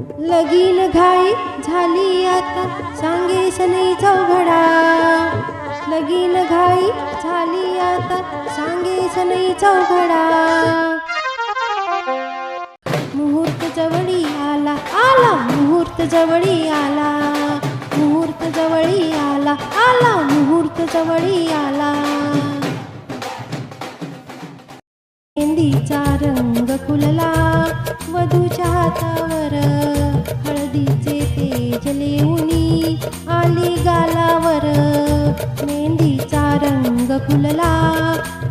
लगीन घाई झाली आता सांगे सनई चौघडा. लगीन घाई झाली आता सांगे सनई चौघडा. मुहूर्त जवळी आला आला मुहूर्त जवळी आला. मुहूर्त जवळी आला आला मुहूर्त जवळी आला. मेहंदीचा रंग फुलला वधूच्या हातावर हळदीचे तेज लेऊनी आली गालावर. मेहंदीचा रंग फुलला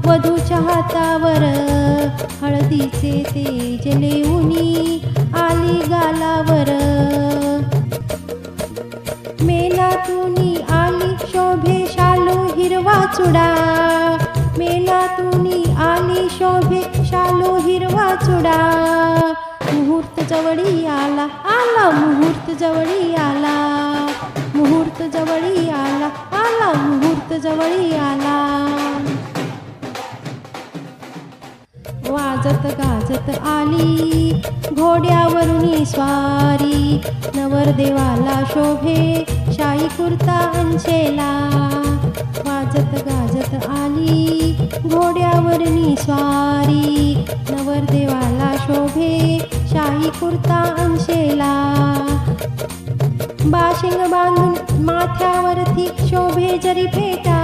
वधूच्या हातावर हळदीचे तेज लेऊनी आली गालावर. मेनातुनी आली शोभे शालू हिरवा चुडा जवळी आला आला मुहूर्त जवळी आला. मुहूर्त जवळी आला आला मुहूर्त जवळी आला. वाजत गाजत आली घोड्यावरून स्वारी नवरदेवाला शोभे शाही कुर्ता अंशेला. गाजत गाजत आली. घोड्यावर स्वारी नवरदेवाला शोभे. शाही कुर्ता अंशेला. बाशिंग बांधून माथ्यावरती शोभे जरी फेटा.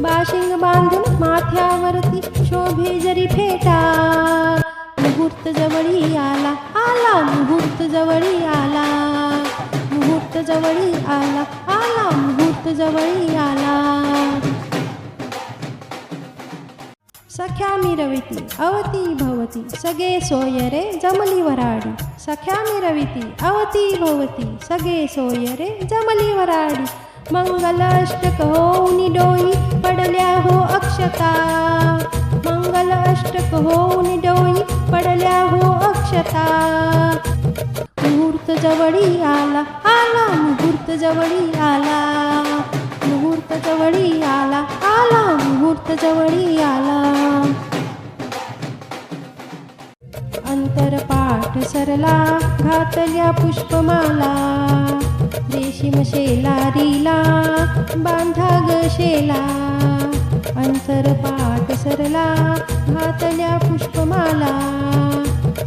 बाशिंग बांधून माथ्यावरती शोभे जरी फेटा. मुहूर्त जवळी आला आला मुहूर्त जवळी आला. जवळी आला आला मुहूर्त जवळी आला. सख्या मिरविती अवती भवती सगे सोय रे जमली वराडी. सख्या मिरविती अवती भवती सगे सोय रे जमली वराडी. मंगल अष्टक होऊनी डोई पडल्या हो अक्षता. मुहूर्त जवळी आला आला मुहूर्त जवळी आला. मुहूर्त जवळी आला आला मुहूर्त जवळी आला. अंतरपाठ सरला घातल्या पुष्पमाला. रेशीम शेलारीला बांधा ग शेला. अंतरपाठ सरला घातल्या पुष्पमाला.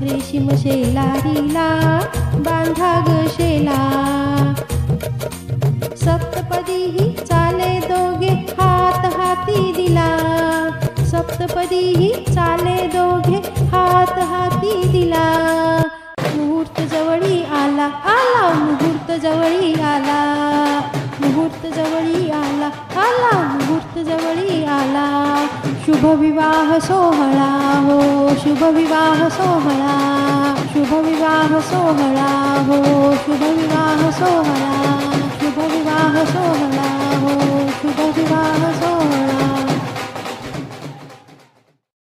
रेशीम शेलारीला बांधा गशेला सप्तपदीही चाले दोघे हात हाती दिला. सप्तपदीही चाले दोघे हात हाती दिला. मुहूर्त जवळी आला आला मुहूर्त जवळी आला. मुहूर्त जवळी आला आला मुहूर्त जवळी आला. शुभ विवाह सोहळा हो शुभ विवाह सोहळा. शुभ विवाह